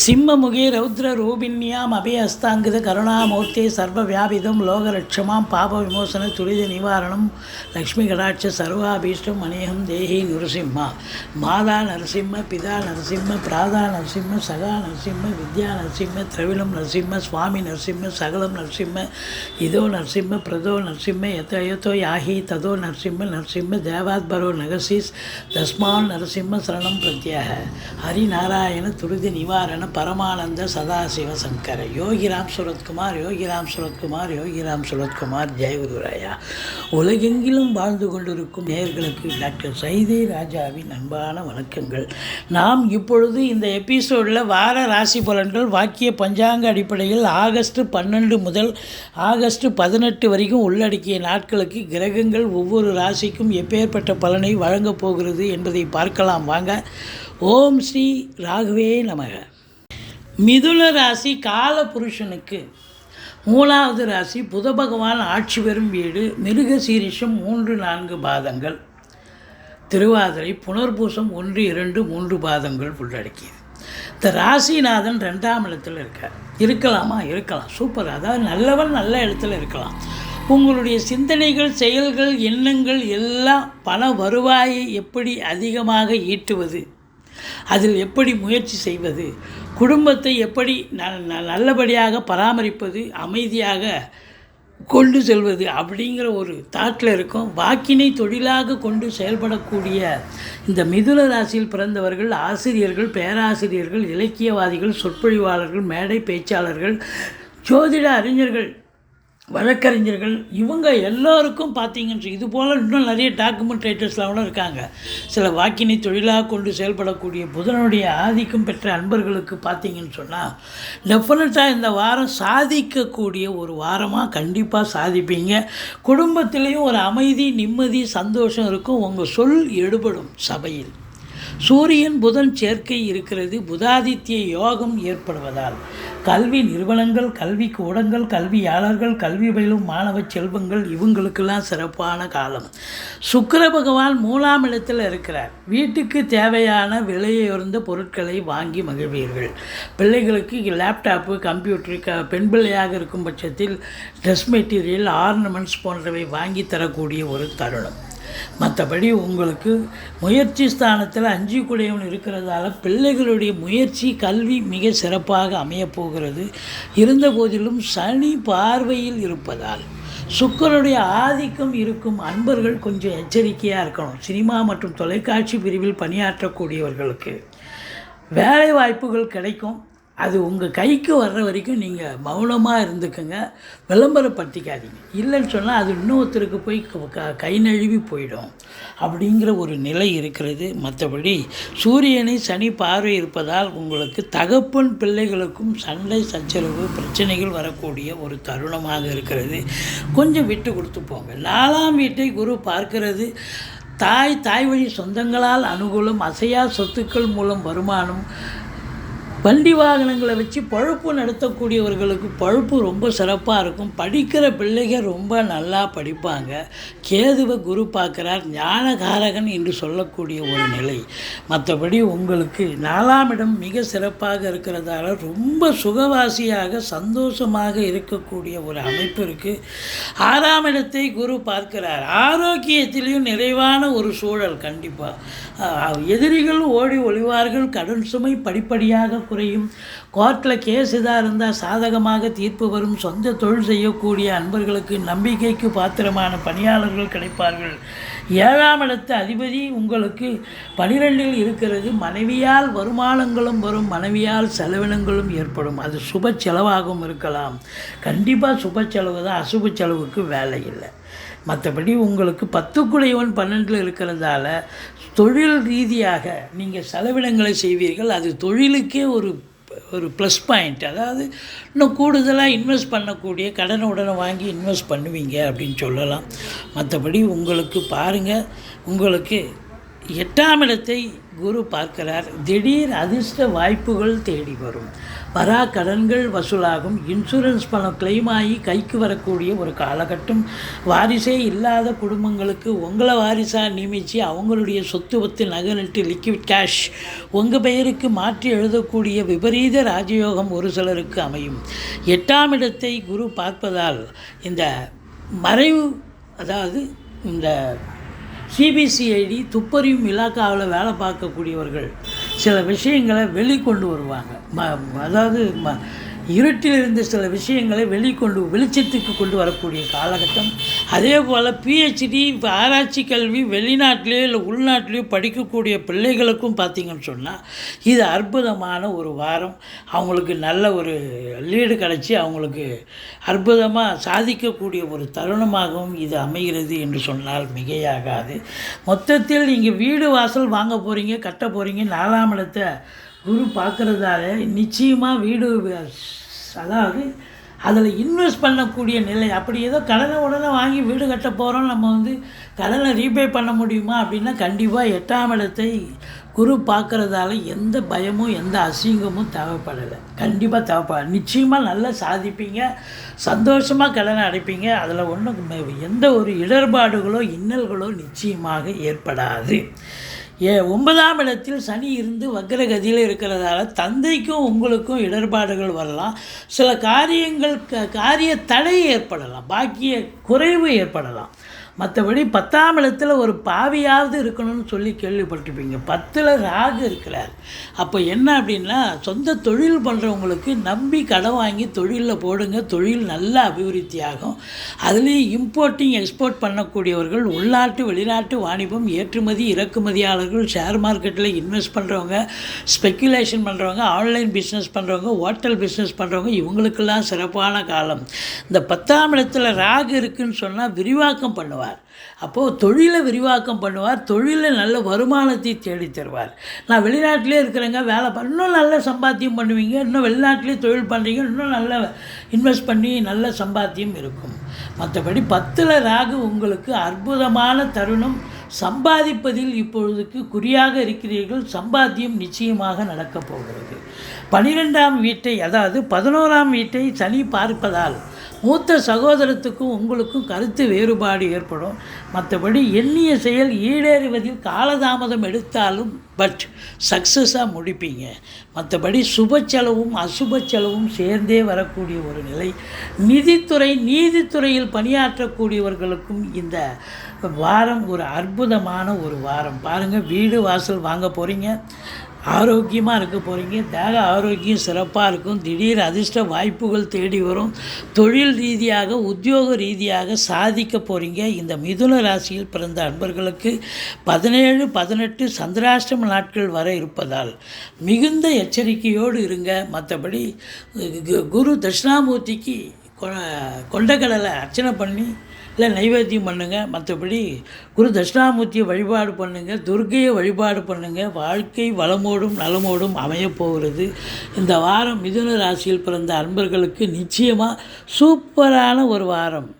சிம்மமுகே ரௌத்ர ரூபிண்யாம் அபயஸ்தாங்கித கருணாமூர்த்தி சர்வ வியாபிதம் லோகலட்சமாம் பாப விமோசன துரித நிவாரணம் லக்ஷ்மி கடாட்ச சர்வாபீஷ்டம் அநேகம் தேகி நரசிம்மா. மாதா நரசிம்ம பிதா நரசிம்ம பிராதா நரசிம்ம சகா நரசிம்ம வித்யா நரசிம்ம திரவிலம் நரசிம்ம சுவாமி நரசிம்ம சகலம் நரசிம்ம இதோ நரசிம்ம பிரதோ நரசிம்ம எத்த எத்தோ யாஹி ததோ நரசிம்ம நரசிம்ம தேவாத்பரோ நகசிஸ் தஸ்மான் நரசிம்ம சரணம் பிரத்யாக. ஹரிநாராயண துரித நிவாரண பரமானந்த சதாசிவ சங்கர. யோகிராம் சுரத்குமார் யோகிராம் சுரத்குமார் யோகிராம் சுரத்குமார் ஜெயகுருராயா உலகெங்கிலும் வாழ்ந்து கொண்டிருக்கும் நேர்களுக்கு டாக்டர் சைதே ராஜாவின் அன்பான வணக்கங்கள். நாம் இப்பொழுது இந்த எபிசோடில் வார ராசி பலன்கள் வாக்கிய பஞ்சாங்க அடிப்படையில் ஆகஸ்ட் பன்னெண்டு முதல் ஆகஸ்ட் பதினெட்டு வரைக்கும் உள்ளடக்கிய நாட்களுக்கு கிரகங்கள் ஒவ்வொரு ராசிக்கும் எப்பேற்பட்ட பலனை வழங்கப் போகிறது என்பதை பார்க்கலாம். வாங்க ஓம் ஸ்ரீ ராகவே நமக. மிதுன ராசி கால புருஷனுக்கு மூணாவது ராசி புத பகவான் ஆட்சி பெறும் வீடு மிருக சீரிஷம் மூன்று நான்கு பாதங்கள். திருவாதிரை புனர்பூசம் ஒன்று இரண்டு மூன்று பாதங்கள் உள்ளடக்கியது. இந்த ராசிநாதன் ரெண்டாம் இடத்தில் இருக்கார். இருக்கலாமா? இருக்கலாம். சூப்பர். அதாவது நல்லவன் நல்ல இடத்துல இருக்கலாம். உங்களுடைய சிந்தனைகள் செயல்கள் எண்ணங்கள் எல்லாம் பண வருவாயை எப்படி அதிகமாக ஈட்டுவது? அதில் எப்படி முயற்சி செய்வது? குடும்பத்தை எப்படி ந- நல்லபடியாக பராமரிப்பது? அமைதியாக கொண்டு செல்வது? அப்படிங்கிற ஒரு தாட்டில் இருக்கும். வாக்கினை தொழிலாக கொண்டு செயல்படக்கூடிய இந்த மிதுன ராசியில் பிறந்தவர்கள் ஆசிரியர்கள் பேராசிரியர்கள் இலக்கியவாதிகள் சொற்பொழிவாளர்கள் மேடை பேச்சாளர்கள் ஜோதிட அறிஞர்கள் வழக்கறிஞர்கள் இவங்க எல்லோருக்கும் பார்த்தீங்கன்னு இது போல் இன்னும் நிறைய டாக்குமெண்ட்ரேட்டர்ஸ்லாம் கூட இருக்காங்க. சில வாக்கினை தொழிலாக கொண்டு செயல்படக்கூடிய புதனுடைய ஆதிக்கம் பெற்ற அன்பர்களுக்கு பார்த்தீங்கன்னு சொன்னால் டெஃபினட்டாக இந்த வாரம் சாதிக்கக்கூடிய ஒரு வாரமாக கண்டிப்பாக சாதிப்பீங்க. குடும்பத்திலையும் ஒரு அமைதி நிம்மதி சந்தோஷம் இருக்கும். உங்கள் சொல் எடுபடும் சபையில். சூரியன் புதன் சேர்க்கை இருக்கிறது புதாதித்ய யோகம் ஏற்படுவதால். கல்வி நிறுவனங்கள் கல்வி கூடங்கள் கல்வியாளர்கள் கல்வி பயிலும் மாணவ செல்வங்கள் இவங்களுக்கெல்லாம் சிறப்பான காலம். சுக்கர பகவான் மூலாம் இடத்தில் இருக்கிறார். வீட்டுக்கு தேவையான விலையுயர்ந்த பொருட்களை வாங்கி மகிழ்வீர்கள். பிள்ளைகளுக்கு லேப்டாப்பு கம்ப்யூட்டர் க பெண் பிள்ளையாக இருக்கும் பட்சத்தில் ட்ரெஸ் மெட்டீரியல் ஆர்னமெண்ட்ஸ் போன்றவை வாங்கி தரக்கூடிய ஒரு தருணம். மற்றபடி உங்களுக்கு முயற்சி ஸ்தானத்தில் அஞ்சு குடையவன் இருக்கிறதால பிள்ளைகளுடைய முயற்சி கல்வி மிக சிறப்பாக அமையப்போகிறது இருந்த போதிலும் சனி பார்வையில் இருப்பதால் சுக்கருடைய ஆதிக்கம் இருக்கும் அன்பர்கள் கொஞ்சம் எச்சரிக்கையாக இருக்கணும். சினிமா மற்றும் தொலைக்காட்சி பிரிவில் பணியாற்றக்கூடியவர்களுக்கு வேலை வாய்ப்புகள் கிடைக்கும். அது உங்கள் கைக்கு வர்ற வரைக்கும் நீங்கள் மௌனமாக இருந்துக்குங்க. விளம்பரப்படுத்திக்காதீங்க. இல்லைன்னு சொன்னால் அது இன்னொருத்தருக்கு போய் க- க- கை நழுவி போயிடும். அப்படிங்கிற ஒரு நிலை இருக்கிறது. மற்றபடி சூரியனை சனி பார்வை இருப்பதால் உங்களுக்கு தகப்பன் பிள்ளைகளுக்கும் சண்டை சச்சரவு பிரச்சனைகள் வரக்கூடிய ஒரு தருணமாக இருக்கிறது. கொஞ்சம் விட்டு கொடுத்து போங்க. நாலாம் வீட்டை குரு பார்க்கிறது. தாய் தாய் வழி சொந்தங்களால் அனுகூலம் அசையா சொத்துக்கள் மூலம் வருமானம் வண்டி வாகனங்களை வச்சு பழுப்பு நடத்தக்கூடியவர்களுக்கு பழுப்பு ரொம்ப சிறப்பாக இருக்கும். படிக்கிற பிள்ளைங்க ரொம்ப நல்லா படிப்பாங்க. கேதுவை குரு பார்க்குறார் ஞானகாரகன் என்று சொல்லக்கூடிய ஒரு நிலை. மற்றபடி உங்களுக்கு நாலாம் இடம் மிக சிறப்பாக இருக்கிறதால ரொம்ப சுகவாசியாக சந்தோஷமாக இருக்கக்கூடிய ஒரு அமைப்பு இருக்குது ஆறாம் இடத்தை குரு பார்க்கிறார். ஆரோக்கியத்திலையும் நிறைவான ஒரு சூழல் கண்டிப்பாக எதிரிகள் ஓடி ஒளிவார்கள் கடன் சுமை படிப்படியாக குறையும். கோர்ட்டில் கேஸ் இதாக இருந்தால் சாதகமாக தீர்ப்பு வரும். சொந்த தொழில் செய்யக்கூடிய அன்பர்களுக்கு நம்பிக்கைக்கு பாத்திரமான பணியாளர்கள் கிடைப்பார்கள். ஏழாம் இடத்து அதிபதி உங்களுக்கு பனிரெண்டில் இருக்கிறது. மனைவியால் வருமானங்களும் வரும். மனைவியால் செலவினங்களும் ஏற்படும். அது சுப செலவாகவும் இருக்கலாம். கண்டிப்பாக சுப செலவு தான். அசுப செலவுக்கு வேலை இல்லை. மற்றபடி உங்களுக்கு பத்துக்குடையவன் பன்னெண்டில் இருக்கிறதால தொழில் ரீதியாக நீங்கள் செலவினங்களை செய்வீர்கள். அது தொழிலுக்கே ஒரு ஒரு ப்ளஸ் பாயிண்ட் அதாவது இன்னும் கூடுதலாக இன்வெஸ்ட் பண்ணக்கூடிய கடனை உடனே வாங்கி இன்வெஸ்ட் பண்ணுவீங்க அப்படின்னு சொல்லலாம். மற்றபடி உங்களுக்கு பாருங்கள் உங்களுக்கு எட்டாம் இடத்தை குரு பார்க்கிறார். திடீர் அதிர்ஷ்ட வாய்ப்புகள் தேடி வரும். வரா கடன்கள் வசூலாகும். இன்சூரன்ஸ் பணம் கிளைம் ஆகி கைக்கு வரக்கூடிய ஒரு காலகட்டம். வாரிசே இல்லாத குடும்பங்களுக்கு உங்களை வாரிசாக நியமித்து அவங்களுடைய சொத்து ஒத்து நகலிட்டு லிக்விட் கேஷ் உங்கள் பெயருக்கு மாற்றி எழுதக்கூடிய விபரீத ராஜயோகம் ஒரு சிலருக்கு அமையும். எட்டாம் இடத்தை குரு பார்ப்பதால் இந்த மறைவு அதாவது இந்த சிபிசிஐடி துப்பறியும் இலாக்காவில் வேலை பார்க்கக்கூடியவர்கள் சில விஷயங்களை வெளிக்கொண்டு வருவாங்க. ம அதாவது ம இருட்டில் இருந்த சில விஷயங்களை வெளிக்கொண்டு வெளிச்சத்துக்கு கொண்டு வரக்கூடிய காலகட்டம். அதே போல் பிஹெச்டி ஆராய்ச்சி கல்வி வெளிநாட்டிலேயோ இல்லை உள்நாட்டிலேயோ படிக்கக்கூடிய பிள்ளைகளுக்கும் பார்த்திங்கன்னு சொன்னால் இது அற்புதமான ஒரு வாரம். அவங்களுக்கு நல்ல ஒரு லீடு கிடச்சி அவங்களுக்கு அற்புதமாக சாதிக்கக்கூடிய ஒரு தருணமாகவும் இது அமைகிறது என்று சொன்னால் மிகையாகாது. மொத்தத்தில் நீங்கள் வீடு வாசல் வாங்க போகிறீங்க கட்ட போகிறீங்க நாலாம் இடத்தை குரு பார்க்குறதால நிச்சயமாக வீடு அதாவது அதில் இன்வெஸ்ட் பண்ணக்கூடிய நிலை அப்படி ஏதோ கடனை உடனே வாங்கி வீடு கட்ட போகிறோம் நம்ம வந்து கடனை ரீபே பண்ண முடியுமா அப்படின்னா கண்டிப்பாக எட்டாம் இடத்தை குரு பார்க்குறதால எந்த பயமும் எந்த அசிங்கமும் தேவைப்படலை. கண்டிப்பாக தேவைப்பட நிச்சயமாக நல்லா சாதிப்பீங்க சந்தோஷமாக கடனை அடைப்பீங்க. அதில் ஒன்றும் எந்த ஒரு இடர்பாடுகளோ இன்னல்களோ நிச்சயமாக ஏற்படாது. ஏ ஒன்பதாம் இடத்தில் சனி இருந்து வக்ரகதியில் இருக்கிறதால தந்தைக்கும் உங்களுக்கும் இடர்பாடுகள் வரலாம். சில காரியங்கள் க காரிய தடை ஏற்படலாம். பாக்கிய குறைவு ஏற்படலாம். மற்றபடி பத்தாம் இடத்துல ஒரு பாவியாவது இருக்கணும்னு சொல்லி கேள்விப்பட்டிருப்பீங்க. பத்தில் ராகு இருக்கிறார். அப்போ என்ன அப்படின்னா சொந்த தொழில் பண்ணுறவங்களுக்கு நம்பி கடன் வாங்கி தொழிலில் போடுங்க. தொழில் நல்ல அபிவிருத்தி ஆகும் அதுலேயும் இம்போர்ட்டிங் எக்ஸ்போர்ட் பண்ணக்கூடியவர்கள் உள்நாட்டு வெளிநாட்டு வாணிபம் ஏற்றுமதி இறக்குமதியாளர்கள் ஷேர் மார்க்கெட்டில் இன்வெஸ்ட் பண்ணுறவங்க ஸ்பெக்குலேஷன் பண்ணுறவங்க ஆன்லைன் பிஸ்னஸ் பண்ணுறவங்க ஹோட்டல் பிஸ்னஸ் பண்ணுறவங்க இவங்களுக்கெல்லாம் சிறப்பான காலம். இந்த பத்தாம் இடத்துல ராகு இருக்குன்னு சொன்னால் விரிவாக்கம் பண்ணுவார். அப்போது தொழிலை விரிவாக்கம் பண்ணுவார் தொழிலில் நல்ல வருமானத்தை தேடி தருவார். நான் வெளிநாட்டிலே இருக்கிறேங்க வேலை இன்னும் நல்ல சம்பாத்தியம் பண்ணுவீங்க இன்னும் வெளிநாட்டிலே தொழில் பண்ணுறீங்க இன்னும் நல்ல இன்வெஸ்ட் பண்ணி நல்ல சம்பாத்தியம் இருக்கும். மற்றபடி பத்தில் ராகு உங்களுக்கு அற்புதமான தருணம். சம்பாதிப்பதில் இப்பொழுதுக்கு குறியாக இருக்கிறீர்கள் சம்பாத்தியம் நிச்சயமாக நடக்கப் போகிறது. பனிரெண்டாம் வீட்டை அதாவது பதினோராம் வீட்டை சனி பார்ப்பதால் மூத்த சகோதரத்துக்கும் உங்களுக்கும் கருத்து வேறுபாடு ஏற்படும். மற்றபடி எண்ணிய செயல் ஈடேறுவதில் காலதாமதம் எடுத்தாலும் பட் சக்ஸஸாக முடிப்பீங்க. மற்றபடி சுப செலவும் அசுப செலவும் சேர்ந்தே வரக்கூடிய ஒரு நிலை. நிதித்துறை நீதித்துறையில் பணியாற்றக்கூடியவர்களுக்கும் இந்த வாரம் ஒரு அற்புதமான ஒரு வாரம். பாருங்கள் வீடு வாசல் வாங்க போகிறீங்க ஆரோக்கியமாக இருக்க போகிறீங்க தேக ஆரோக்கியம் சிறப்பாக இருக்கும். திடீர் அதிர்ஷ்ட வாய்ப்புகள் தேடி வரும். தொழில் ரீதியாக உத்தியோக ரீதியாக சாதிக்க போகிறீங்க இந்த மிதுன ராசியில் பிறந்த அன்பர்களுக்கு பதினேழு பதினெட்டு சந்திராஷ்டம நாட்கள் வர இருப்பதால் மிகுந்த எச்சரிக்கையோடு இருங்க. மற்றபடி கு- குரு தட்சிணாமூர்த்திக்கு கொ- கொண்டக்கடலை அர்ச்சனை பண்ணி இல்லை நைவேத்தியம் பண்ணுங்கள் மற்றபடி குரு தட்சிணாமூர்த்தியை வழிபாடு பண்ணுங்கள் துர்கையை வழிபாடு பண்ணுங்கள் வாழ்க்கை வளமோடும் நலமோடும் அமையப்போகிறது இந்த வாரம் மிதுன ராசியில் பிறந்த அன்பர்களுக்கு நிச்சயமாக சூப்பரான ஒரு வாரம்.